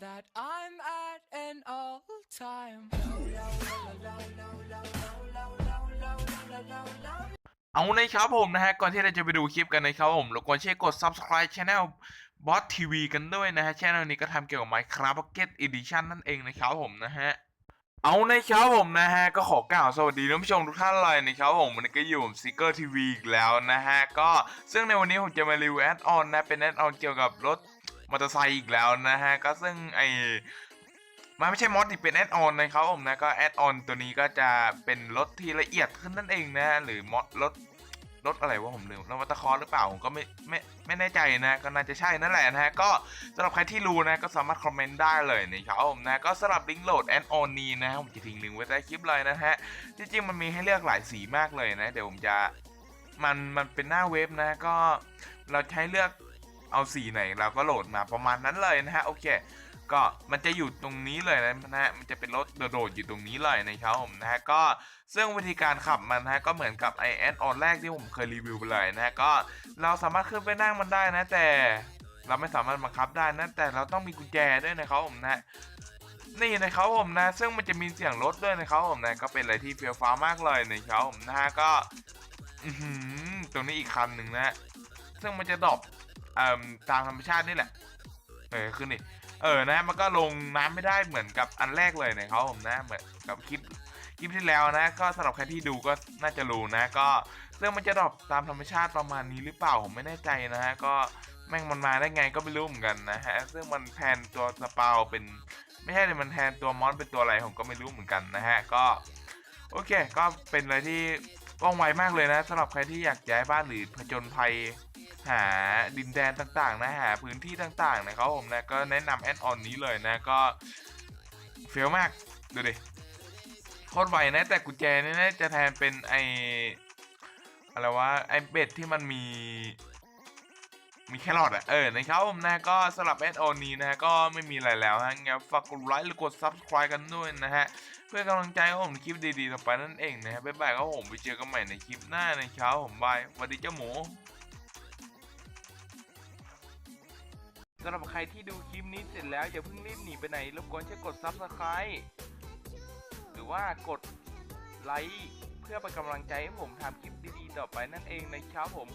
that I'm at an all time. เอาในครับผมนะฮะ ก่อนที่เราจะไปดูคลิปกันนะครับผมรบกวนช่วยกด subscribe channel Bot TV กันด้วยนะฮะ channel นี้ก็ทำเกี่ยวกับ Minecraft Pocket Edition นั่นเองนะครับผมนะฮะเอาในครับผมนะฮะ ก็ขอกล่าวสวัสดีท่านผู้ชมทุกท่านเลยนะครับผมวันนี้ก็อยู่ผมซิกเกอร์ทีวีอีกแล้วนะฮะ ก็ซึ่งในวันนี้ผมจะมารีวิวแอดออนนะ เป็นแอดออนเกี่ยวกับรถ มอเตอร์ไซค์อีกแล้วนะฮะ ก็ซึ่งไอมันไม่ใช่มอดที่เป็นแอดออนนะครับผมนะก็แอดออนตัวนี้ก็จะเป็นรถที่ละเอียดขึ้นนั่นเองนะหรือมอดรถรถอะไรวะผมลืมรถวัตคอร์หรือเปล่าผมก็ไม่ไม่ไม่แน่ใจนะก็น่าจะใช่นั่นแหละนะฮะก็สำหรับใครที่รู้นะก็สามารถคอมเมนต์ได้เลยนะครับผมนะก็สำหรับลิงก์โหลดแอดออนนี้นะผมจะทิ้งลิงก์ไว้ใต้คลิปเลยนะฮะจริงๆมันมีให้เลือกหลายสีมากเลยนะ เดี๋ยวผมจะมันมันเป็นหน้าเว็บนะก็เราใช้เลือก เอาสีไหนเราก็โหลดมาประมาณนั้นเลยนะฮะโอเค ก็มันจะอยู่ตรงนี้เลยนะฮะมันจะเป็นรถโดดๆอยู่ตรงนี้เลยนะครับผมนะฮะก็ซึ่งวิธีการขับมันนะฮะก็เหมือนกับไอแอดออนแรกที่ผมเคยรีวิวไปเลยนะฮะก็เราสามารถขึ้นไปนั่งมันได้นะแต่เราไม่สามารถบังคับได้นะแต่เราต้องมีกุญแจด้วยนะครับผมนะฮะนี่นะครับผมนะ ซึ่งมันจะมีเสียงรถด้วยนะครับผมนะก็เป็นอะไรที่เฟี้ยวฟ้ามากเลยนะครับผมนะฮะก็ตรงนี้อีกคันหนึ่งนะฮะซึ่งมันจะดรอป เอ่อตามธรรมชาตินี่แหละ เออขึ้นนี่เออนะมันก็ลงน้ำไม่ได้เหมือนกับอันแรกเลยนะครับผมนะเหมือนกับคลิปคลิปที่แล้วนะ ก็สำหรับใครที่ดูก็น่าจะรู้นะ ก็เรื่องมันจะดรอปตามธรรมชาติประมาณนี้หรือเปล่าผมไม่แน่ใจนะฮะก็แม่งมันมาได้ไงก็ไม่รู้เหมือนกันนะฮะซึ่งมันแทนตัวสปาเป็น ไม่ใช่เลยมันแทนตัวมอสเป็นตัวอะไรผมก็ไม่รู้เหมือนกันนะฮะก็โอเค ก็เป็นอะไรที่ว่องไวมากเลยนะสำหรับใครที่อยากย้ายบ้านหรือผจญภัย หาดินแดนต่างๆนะหาพื้นที่ต่างๆนะครับผมนะก็แนะนำแอดออนนี้เลยนะก็เฟี้ยวมากดูดิโคตรไวนะแต่กุญแจนี่นะจะแทนเป็นไออะไรวะไอเบ็ดที่มันมีมีแครอทอะเออ นะครับผมนะ ก็สำหรับแอดออนนี้นะฮะ ก็ไม่มีอะไรแล้วฮะงั้นฝากกดไลค์หรือกด subscribe กันด้วยนะฮะ เพื่อกำลังใจให้ผมคลิปดีๆ ต่อไปนั่นเองนะฮะ บ๊ายบายครับผม ไปเจอกันใหม่ในคลิปหน้าในเช้าผมบายสวัสดีเจ้าหมู สำหรับใครที่ดูคลิปนี้เสร็จแล้วอย่าเพิ่งรีบหนีไปไหนรบกวนช่วยกด Subscribe หรือว่ากดไลค์เพื่อเป็นกำลังใจให้ผมทำคลิปดีๆต่อไปนั่นเองนะครับผม